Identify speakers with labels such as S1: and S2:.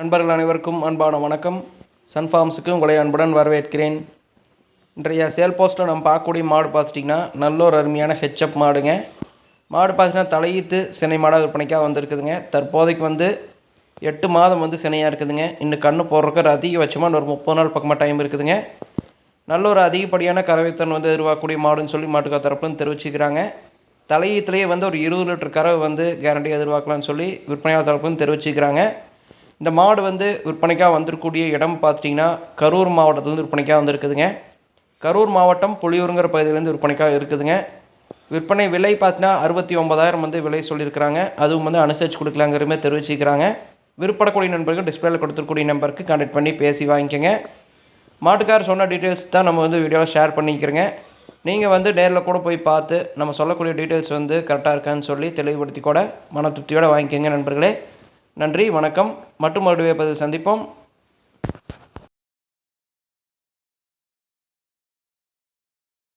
S1: நண்பர்கள் அனைவருக்கும் அன்பான வணக்கம். சன்ஃபார்ம்ஸுக்கு உங்களை அன்புடன் வரவேற்கிறேன். இன்றைய சேல் போஸ்ட்டில் நம்ம பார்க்கக்கூடிய மாடு பார்த்துட்டிங்கன்னா நல்ல ஒரு அருமையான ஹெச்அப் மாடுங்க. மாடு பார்த்தீங்கன்னா தலையீத்து சினை மாடாக விற்பனைக்காக வந்திருக்குதுங்க. தற்போதைக்கு வந்து எட்டு மாதம் வந்து சினையாக இருக்குதுங்க. இன்னும் கண்ணு போடுறதுக்கு ஒரு அதிகபட்சமாக ஒரு முப்பது நாள் பக்கமாக டைம் இருக்குதுங்க. நல்ல ஒரு அதிகப்படியான கறவைத்தன் வந்து எதிர்பார்க்கக்கூடிய மாடுன்னு சொல்லி மாட்டுக்கா தரப்புன்னு தெரிவிச்சுக்கிறாங்க. தலையீத்துலேயே வந்து ஒரு இருபது லிட்டர் கறவை வந்து கேரண்டி எதிர்பார்க்கலாம்னு சொல்லி விற்பனையாளர் தரப்புன்னு தெரிவிச்சுக்கிறாங்க. இந்த மாடு வந்து விற்பனைக்காக வந்திருக்கக்கூடிய இடம் பார்த்துட்டிங்கன்னா கரூர் மாவட்டத்துலேருந்து விற்பனைக்காக வந்திருக்குதுங்க. கரூர் மாவட்டம் புளியூருங்கிற பகுதியிலேருந்து விற்பனைக்காக இருக்குதுங்க. விற்பனை விலை பார்த்தீங்கன்னா அறுபத்தி ஒன்பதாயிரம் வந்து விலை சொல்லியிருக்கிறாங்க. அதுவும் வந்து அனுசரித்து கொடுக்கலாங்கிறமே தெரிவிச்சிக்கிறாங்க விற்படக்கூடிய நண்பர்கள் டிஸ்பிளேல கொடுத்துருக்கூடிய நம்பருக்கு கான்டெக்ட் பண்ணி பேசி வாங்கிக்கோங்க. மாட்டுக்கார் சொன்ன டீட்டெயில்ஸ் தான் நம்ம வந்து வீடியோவில் ஷேர் பண்ணிக்கிறோங்க. நீங்கள் வந்து நேரில் கூட போய் பார்த்து நம்ம சொல்லக்கூடிய டீட்டெயில்ஸ் வந்து கரெக்டாக இருக்கான்னு சொல்லி தெளிவுபடுத்தி கூட மன திருப்தியோடு வாங்கிக்கோங்க நண்பர்களே. நன்றி வணக்கம். மற்றும் மறுபடியும் பதில் சந்திப்போம்.